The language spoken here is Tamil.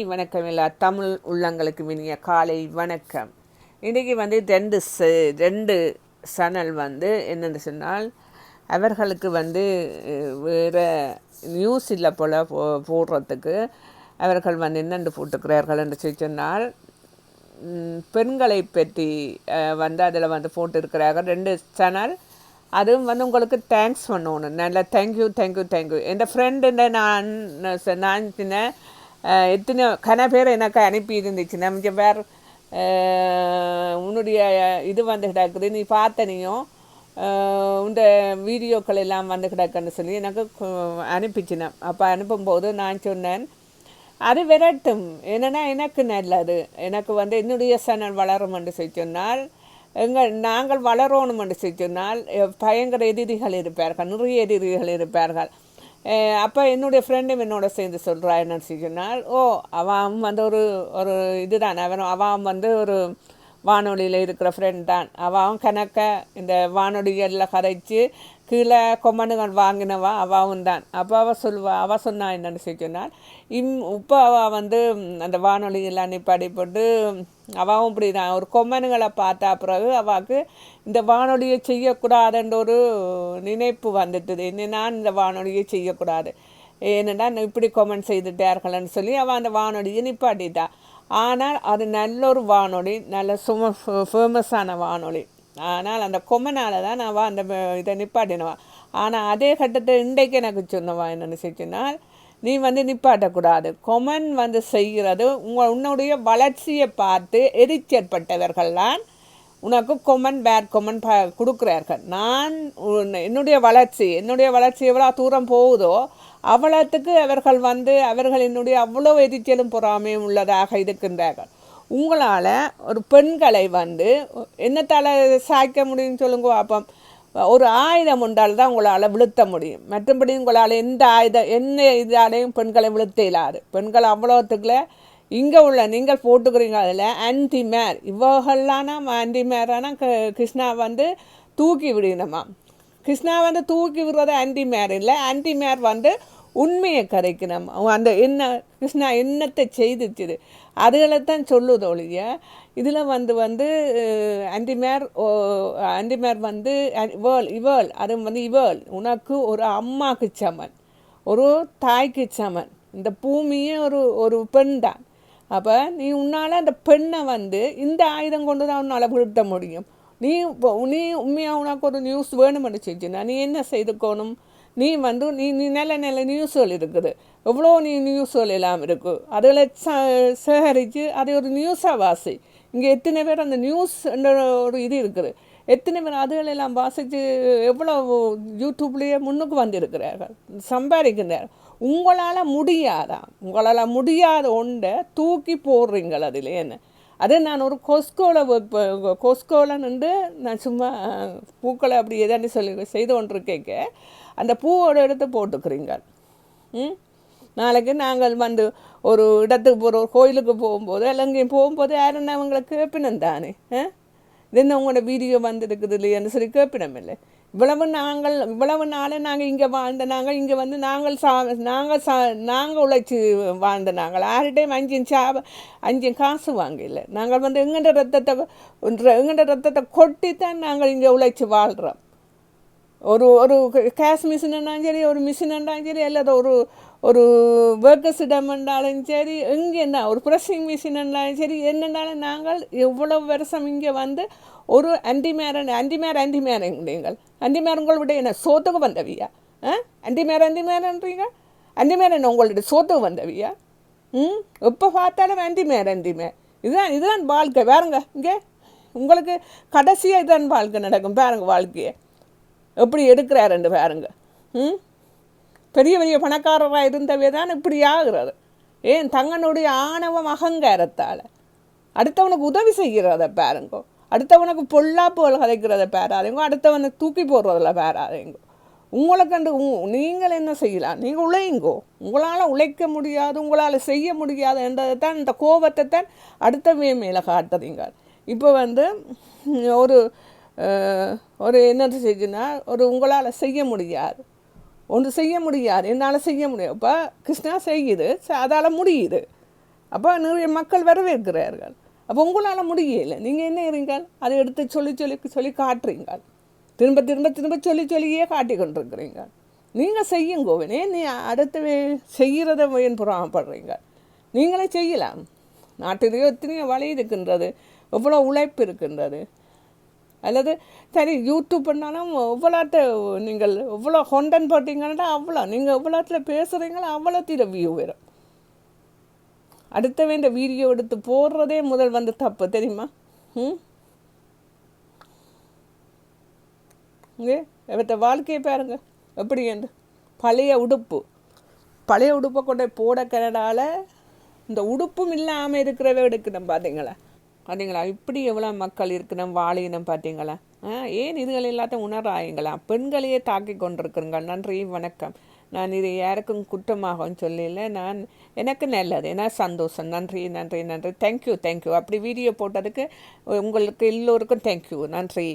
வணக்கம் எல்லா தமிழ் உள்ளங்களுக்கு இனிய காலை வணக்கம். இன்றைக்கி வந்து ரெண்டு ச- ரெண்டு சேனல் வந்து என்னென்னு சொன்னால் அவர்களுக்கு வந்து வேறு நியூஸ் இல்லை போல் போ போடுறதுக்கு அவர்கள் வந்து என்னென்று போட்டுக்கிறார்கள் என்று சொல்லி சொன்னால் பெண்களை பற்றி வந்து அதில் வந்து போட்டிருக்கிறார்கள். ரெண்டு சேனல் அதுவும் வந்து உங்களுக்கு தேங்க்ஸ் பண்ணணும். நல்லா thank you thank you thank you N friend நான் நான் சின்ன எத்தனை கன பேர் எனக்கு அனுப்பி இருந்துச்சு. நம்ம பேர் உன்னுடைய இது வந்து கிடக்குது. நீ பார்த்தனையும் இந்த வீடியோக்கள் எல்லாம் வந்து கிடக்குன்னு சொல்லி எனக்கு அனுப்பிச்சினேன் அப்போ அனுப்பும்போது நான் சொன்னேன் அது விரட்டும். என்னன்னா எனக்கு நல்லது. எனக்கு வந்து என்னுடைய சேனல் வளரும் என்று சொல்லி சொன்னால் எங்கள் நாங்கள் வளரணும் என்று சொல்லி சொன்னால் பயங்கர எதிரிகள் இருப்பார்கள் நிறைய எதிரிகள் இருப்பார்கள். அப்போ என்னுடைய ஃப்ரெண்டும் என்னோட சேர்ந்து சொல்கிறா என்னன்னு சொன்னால் ஓ அவன் வந்து ஒரு ஒரு இதுதான். அவன் அவன் வந்து ஒரு வானொலியில் இருக்கிற ஃப்ரெண்ட் தான். அவன் கணக்க இந்த வானொலிகளில் கரைச்சி கீழே கொம்மனுகன் வாங்கினவா? அவாவும் தான் அப்போ அவள் சொல்லுவா அவள் சொன்னா என்னென்னு சொல்லி சொன்னால் இம் இப்போ அவள் வந்து அந்த வானொலியெல்லாம் நிப்பாடி போட்டு அவாவும் இப்படி தான் ஒரு கொம்மனுங்களை பார்த்தா பிறகு அவாவுக்கு இந்த வானொலியை செய்யக்கூடாதுன்ற ஒரு நினைப்பு வந்துட்டுது. என்ன நான் இந்த வானொலியை செய்யக்கூடாது. ஏன்னா இப்படி கொமெண்ட் செய்துட்டார்கள்னு சொல்லி அவள் அந்த வானொலியை நிப்பாட்டிட்டா. ஆனால் அது நல்ல ஒரு வானொலி நல்ல சும ஃபேமஸான வானொலி. ஆனால் அந்த கொம்மனால் தான் நான் வா அந்த இதை நிப்பாட்டினவா. ஆனால் அதே கட்டத்தை இன்றைக்கு எனக்கு சொன்னவா என்னென்னு சொன்னால் நீ வந்து நிப்பாட்டக்கூடாது. கொமன் வந்து செய்கிறது உங்கள் உன்னுடைய வளர்ச்சியை பார்த்து எரிச்சற்பட்டவர்கள்தான் உனக்கு கொமன் பேட் கொமன் ப கொடுக்குறார்கள். நான் என்னுடைய வளர்ச்சி என்னுடைய வளர்ச்சி எவ்வளோ தூரம் போகுதோ அவ்வளோத்துக்கு அவர்கள் வந்து அவர்கள் என்னுடைய அவ்வளோ எரிச்சலும் பொறாமையும் உள்ளதாக இருக்கின்றார்கள். உங்களால் ஒரு பெண்களை வந்து என்னத்தால் சாய்க்க முடியும்னு சொல்லுங்க பார்ப்போம் ஒரு ஆயுதம் உண்டால் தான் உங்களால் விழுத்த முடியும். மற்றபடி உங்களால் எந்த ஆயுதம் என்ன இதாலையும் பெண்களை விழுத்த இயலாது. பெண்கள் அவ்வளோத்துக்குள்ள இங்கே உள்ள நீங்கள் போட்டுக்கிறீங்க அதில் ஆன்டிமேர் மேர் இவர்கள்லான கிருஷ்ணா வந்து தூக்கி விடணுமா? கிருஷ்ணா வந்து தூக்கி விடுறது ஆன்டிமேர் இல்லை. ஆன்டிமேர் வந்து உண்மையை கரைக்கணும். அவன் அந்த என்ன கிருஷ்ணா என்னத்தை செய்துச்சுது அதுகளை தான் சொல்லுது ஒழிய இதில் வந்து வந்து ஆன்டிமேர் ஆன்டிமேர் வந்து இவள் இவள் அது வந்து இவள். உனக்கு ஒரு அம்மாக்கு சமன் ஒரு தாய்க்கு சமன். இந்த பூமியே ஒரு ஒரு பெண் தான். அப்போ நீ உன்னால் அந்த பெண்ணை வந்து இந்த ஆயுதம் கொண்டு தான் உன்னால் வீழ்த்த முடியும். நீ இப்போ நீ உண்மையாக உனக்கு ஒரு நியூஸ் வேணும்னு செஞ்சுனா நீ என்ன செய்துக்கணும்? நீ வந்து நீ நீ நல்ல நல்ல நியூஸ்கள் இருக்குது. எவ்வளோ நீ நியூஸ்கள் எல்லாம் இருக்குது அதில் ச சேகரித்து அதை ஒரு நியூஸாக வாசி. இங்கே எத்தனை பேர் அந்த நியூஸ் ஒரு இது இருக்குது. எத்தனை பேர் அதுகளெல்லாம் வாசித்து எவ்வளோ யூடியூப்லேயே முன்னுக்கு வந்திருக்கிறார்கள். சம்பாதிக்கின்றார்கள் உங்களால் முடியாதா? உங்களால் முடியாத ஒன்றை தூக்கி போடுறீங்கள் அதில் என்ன? அது நான் ஒரு கொஸ்கோவில் ஒர்க் கொஸ்கோவில் நின்று நான் சும்மா பூக்களை அப்படி எதாண்டி சொல்லி செய்து கொண்டிருக்கேக்க அந்த பூவோட எடுத்து போட்டுக்கிறீங்க ம்? நாளைக்கு நாங்கள் வந்து ஒரு இடத்துக்கு போகிற ஒரு கோயிலுக்கு போகும்போது இல்லை எங்கேயும் போகும்போது யாருன்னா அவங்களை கேட்பினம் தானே? ஆ? இது என்ன உங்களோட வீடியோ வந்திருக்குது இல்லையான்னு சொல்லி கேட்பினம் இல்லை இவ்வளவு நாங்கள் இவ்வளவு நாளே நாங்கள் இங்கே வாழ்ந்த நாங்கள் இங்கே வந்து நாங்கள் சா நாங்கள் சா நாங்கள் உழைச்சி வாழ்ந்த நாங்கள். யார்கிட்டையும் அஞ்சு சா அஞ்சு காசு வாங்கல. நாங்கள் வந்து எங்கள்ட ரத்தத்தை எங்கள்ட ரத்தத்தை கொட்டித்தான் நாங்கள் இங்கே உழைச்சி வாழ்கிறோம் ஒரு ஒரு கேஷ் இருந்தாலும் சரி ஒரு மிஷின் இருந்தாலும் சரி அல்லது ஒரு ஒரு ஒர்க்கர்ஸிடம் இருந்தாலும் சரி இங்கே என்ன ஒரு ப்ரெஸ்ஸிங் மிஷின் இருந்தாலும் சரி என்னென்னாலும் நாங்கள் எவ்வளோ வருஷம் இங்கே வந்து ஒரு அண்டிமேரன் அண்டிமேர் அண்டிமேரன் அண்டிமேரங்கள் அண்டிமேர் உங்களுடைய என்ன சோத்துக்கு வந்தவியா? ஆ? அண்டிமேர் அண்டிமேரன்றீங்க அண்டிமேரன் உங்களுடைய சோத்துக்கு வந்தவியா? ம்? எப்போ பார்த்தாலும் அண்டிமேர் அண்டிமேர் இதுதான் இதுதான் வாழ்க்கை. வேறுங்க இங்கே. உங்களுக்கு கடைசியாக இதுதான் வாழ்க்கை நடக்கும். பாருங்கள் வாழ்க்கையை. எப்படி எடுக்கிறார் ரெண்டு பாருங்க. ம்? பெரிய பெரிய பணக்காரராக இருந்தவே தான் இப்படி ஆகுறது. ஏன்? தங்கனுடைய ஆணவம் அகங்காரத்தால். அடுத்தவனுக்கு உதவி செய்கிறத பாருங்கோ. அடுத்தவனுக்கு பொல்லா போல் கதைக்கிறத பேராதீங்க. அடுத்தவனை தூக்கி போடுறதில் பேராதீங்க. உங்களை கண்டு உ- நீங்கள் என்ன செய்யலாம்? நீங்கள் உழையுங்கோ உங்களால் உழைக்க முடியாது உங்களால் செய்ய முடியாது என்றதை தான் இந்த கோபத்தை தான் அடுத்தவே மேலே காட்டுறீங்க இப்போ வந்து ஒரு ஒரு என்னது செய்யுன்னா ஒரு உங்களால் செய்ய முடியாது. ஒன்று செய்ய முடியாது. என்னால் செய்ய முடியும் இப்போ கிருஷ்ணா செய்யுது. அதால் முடியுது. அப்போ நிறைய மக்கள் வரவேற்கிறார்கள். அப்போ உங்களால் முடியல. நீங்கள் என்ன இருங்கள் அதை எடுத்து சொல்லி சொல்லி சொல்லி காட்டுறீங்க திரும்ப திரும்ப திரும்ப சொல்லி சொல்லியே காட்டி கொண்டிருக்கிறீங்க நீங்கள் செய்யுங்கோவனே நீ அடுத்த வே- செய்கிறத ஏன் புறாமப்படுறீங்க நீங்களே செய்யலாம். நாட்டிலேயோ எத்தனையோ வழி இருக்கின்றது. எவ்வளோ உழைப்பு இருக்கின்றது. அல்லது சரி யூடியூப் பண்ணாலும் எவ்வளோட்ட நீங்கள் எவ்வளோ ஹொண்டன் போட்டிங்கன்னா அவ்வளோ நீங்கள் எவ்வளோத்தில் பேசுகிறீங்களோ அவ்வளோத்திர வியூ வரும். அடுத்தவன் இந்த வீடியோ எடுத்து போடுறதே முதல் வந்து தப்பு தெரியுமா? ம்? இங்கே இவற்ற வாழ்க்கையை பாருங்க எப்படி என்று. பழைய உடுப்பு. பழைய உடுப்பை கொண்டு போய் போட கனடால இந்த உடுப்பும் இல்லாமல் இருக்கிறவ எடுக்கணும் பார்த்தீங்களா பார்த்தீங்களா இப்படி எவ்வளோ மக்கள் இருக்கணும் வாழினம் பார்த்தீங்களா ஆ ஏன் இதுகள் எல்லாத்தையும் உணராயுங்களா பெண்களையே தாக்கி கொண்டிருக்கிறீங்கள் நன்றி வணக்கம். நான் இது யாருக்கும் குற்றமாகவும் சொல்லல. நான் எனக்கு நல்லது. ஏன்னா சந்தோஷம். நன்றி நன்றி நன்றி. தேங்க்யூ தேங்க்யூ அப்படி வீடியோ போட்டதுக்கு உங்களுக்கு எல்லோருக்கும் தேங்க்யூ நன்றி.